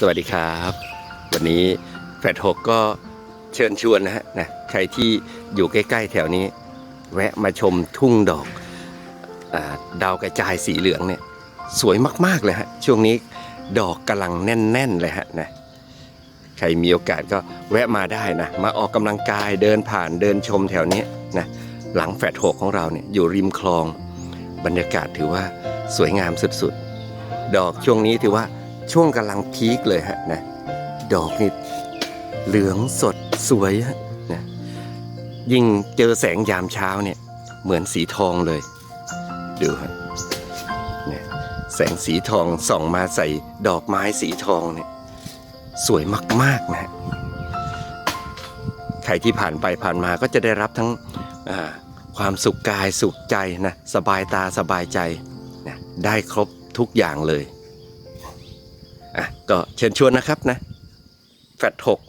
สวัสดีครับ วันนี้แฟดหกก็เชิญชวนนะฮะนะใครที่อยู่ใกล้ๆแถวนี้ แวะมาชมทุ่งดอกอาดาวกระจายสีเหลืองเนี่ยสวยมากๆเลยฮะช่วงนี้ดอกกำลังแน่น ๆ เลยฮะนะใครมีโอกาสก็แวะมาได้นะ มาออกกำลังกายเดินผ่านเดินชมแถวนี้นะหลังแฟดหกของเราเนี่ยอยู่ริมคลอง บรรยากาศถือว่าสวยงามสุดๆ ดอกช่วงนี้ถือว่า ช่วงกำลังพีคเลยฮะนะดอกนี่เหลืองสดสวยฮะนะยิ่งเจอแสงยามเช้าเนี่ยเหมือนสีทองเลย ดูฮะเนี่ยแสงสีทองส่องมาใส่ดอกไม้สีทองเนี่ยสวยมากๆนะฮะใครที่ผ่านไปผ่านมาก็จะได้รับทั้งความสุขกายสุขใจนะสบายตาสบายใจนะได้ครบทุกอย่างเลย ก็เชิญชวนนะครับนะแฟดหก